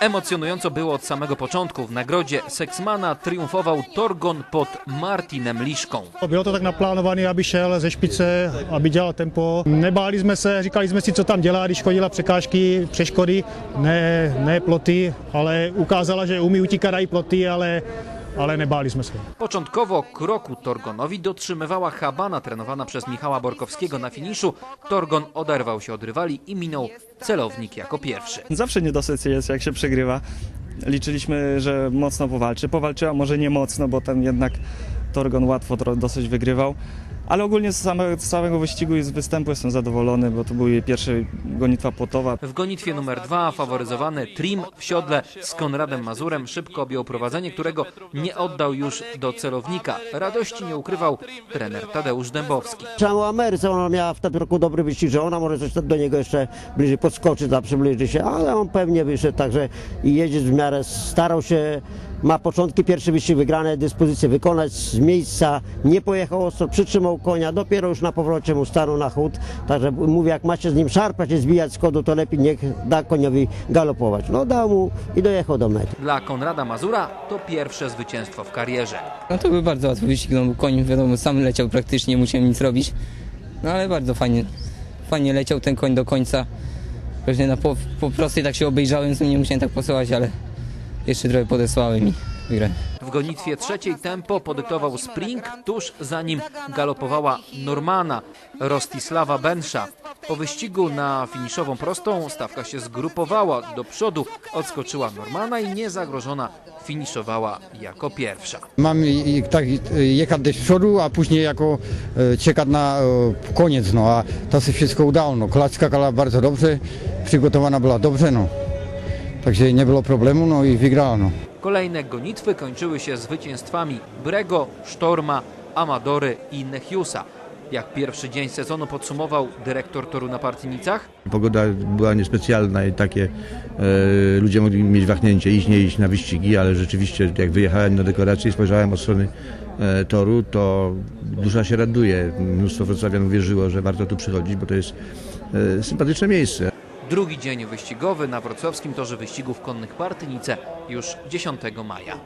Emocjonująco było od samego początku. W nagrodzie Seksmana triumfował Torgon pod Martinem Liszką. Bylo to tak naplánované, aby šel ze špice, aby dělal tempo. Nebáli se, říkali si, co tam dělá, když chodila překážky, přeškody, ne, ne ploty, ale ukázala, že umí utíkat i ploty, ale, ale nebáli jsme se. Początkowo kroku Torgonowi dotrzymywała Habana trenowana przez Michała Borkowskiego na finiszu. Torgon oderwał się od rywali i minął celownik jako pierwszy. Zawsze niedosyt jest, jak się przegrywa. Liczyliśmy, że mocno powalczy. Powalczyła może nie mocno, bo tam jednak Torgon łatwo dosyć wygrywał. Ale ogólnie z samego, z całego wyścigu i z występu jestem zadowolony, bo to była jej pierwsza gonitwa płotowa. W gonitwie numer dwa faworyzowany Trim w siodle z Konradem Mazurem szybko objął prowadzenie, którego nie oddał już do celownika. Radości nie ukrywał trener Tadeusz Dębowski. Trzeba o Ameryce, ona miała w tym roku dobry wyścig, że ona może coś do niego jeszcze bliżej podskoczyć, a przybliży się, ale on pewnie wyszedł, także i jeździ w miarę, starał się, ma początki, pierwszy wyścig wygrane, dyspozycję wykonać z miejsca, nie pojechał ostro, przytrzymał konia, dopiero już na powrocie mu stanął na chód, także mówię, jak macie z nim szarpać i zbijać z kodu, to lepiej niech da koniowi galopować. No dał mu i dojechał do mety. Dla Konrada Mazura to pierwsze zwycięstwo w karierze. No to był bardzo łatwy wyścig, no koń wiadomo sam leciał praktycznie, nie musiałem nic robić. No ale bardzo fajnie, fajnie leciał ten koń do końca. Pewnie na po, po prostej tak się obejrzałem, co nie musiałem tak posuwać, ale jeszcze trochę podesłałem i. W gonitwie trzeciej tempo podyktował Spring, tuż za nim galopowała Normana Rostislawa Bensza. Po wyścigu na finiszową prostą stawka się zgrupowała do przodu, odskoczyła Normana i niezagrożona finiszowała jako pierwsza. Mam tak jechać do przodu, a później jako e, czekać na e, koniec, no a to się wszystko udało, no. Kola skakała bardzo dobrze, przygotowana była dobrze, no. Także nie było problemu, no i wygrała, no. Kolejne gonitwy kończyły się zwycięstwami Brego, Sztorma, Amadory i Nechiusa. Jak pierwszy dzień sezonu podsumował dyrektor toru na Partynicach? Pogoda była niespecjalna i takie e, ludzie mogli mieć wahnięcie, iść, nie iść na wyścigi, ale rzeczywiście jak wyjechałem na dekorację i spojrzałem od strony e, toru, to dusza się raduje. Mnóstwo wrocławian uwierzyło, że warto tu przychodzić, bo to jest e, sympatyczne miejsce. Drugi dzień wyścigowy na wrocławskim torze wyścigów konnych Partynice już 10 maja.